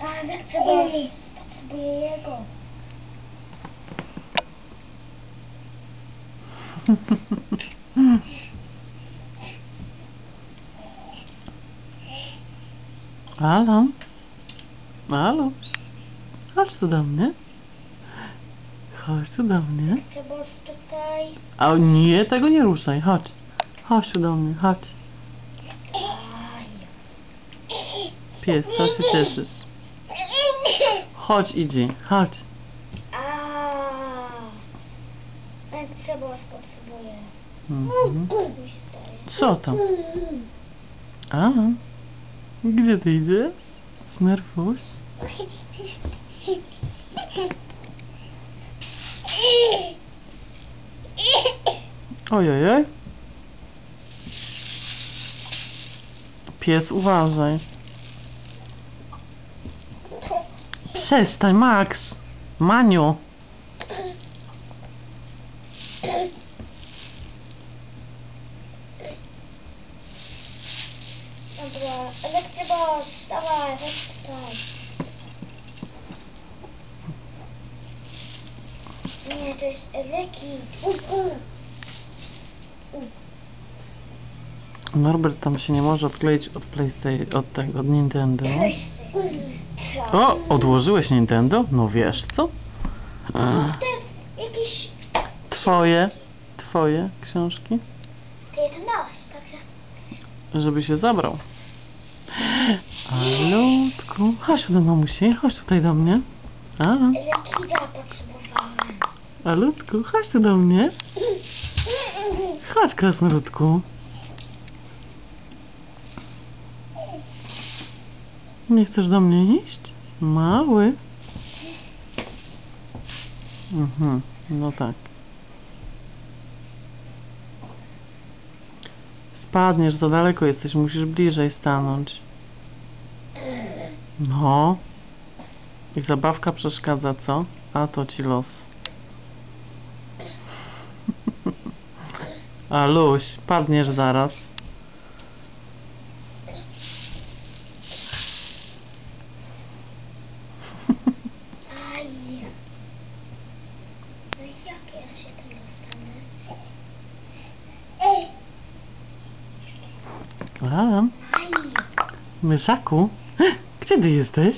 Ale trzeba potrzebuję jego. Halo? Halo? Chodź tu do mnie. Chodź tu do mnie. Trzeba tutaj. A nie, tego nie ruszaj. Chodź. Chodź tu do mnie, chodź. Pies, co się cieszysz? Chodź, idzie. Chodź. Trzeba potrzebuję. Mhm. Co tam? A? Gdzie ty idziesz? Smerfuś? Ojojoj. Pies, uważaj. Przestań, Max. Maniu. Dobra, ale trzeba wstawaj, to jest Eleki. Norbert tam się nie może odkleić od PlayStation, od tego, od Nintendo. O, odłożyłeś Nintendo? No wiesz co? Ten jakiś... Twoje, twoje książki, Ty je dałeś, także... żeby się zabrał. Alutku, chodź do mamusi, chodź tutaj do mnie. A, potrzebowałem. Alutku, chodź tu do mnie. Chodź, krasnoludku. Nie chcesz do mnie iść? Mały. Mhm, no tak. Spadniesz, za daleko jesteś, musisz bliżej stanąć. No. I zabawka przeszkadza, co? A to ci los. A Luś, padniesz zaraz. Aj. No jak ja się tam dostanę? Ej, A, aj. myszaku, gdzie ty jesteś?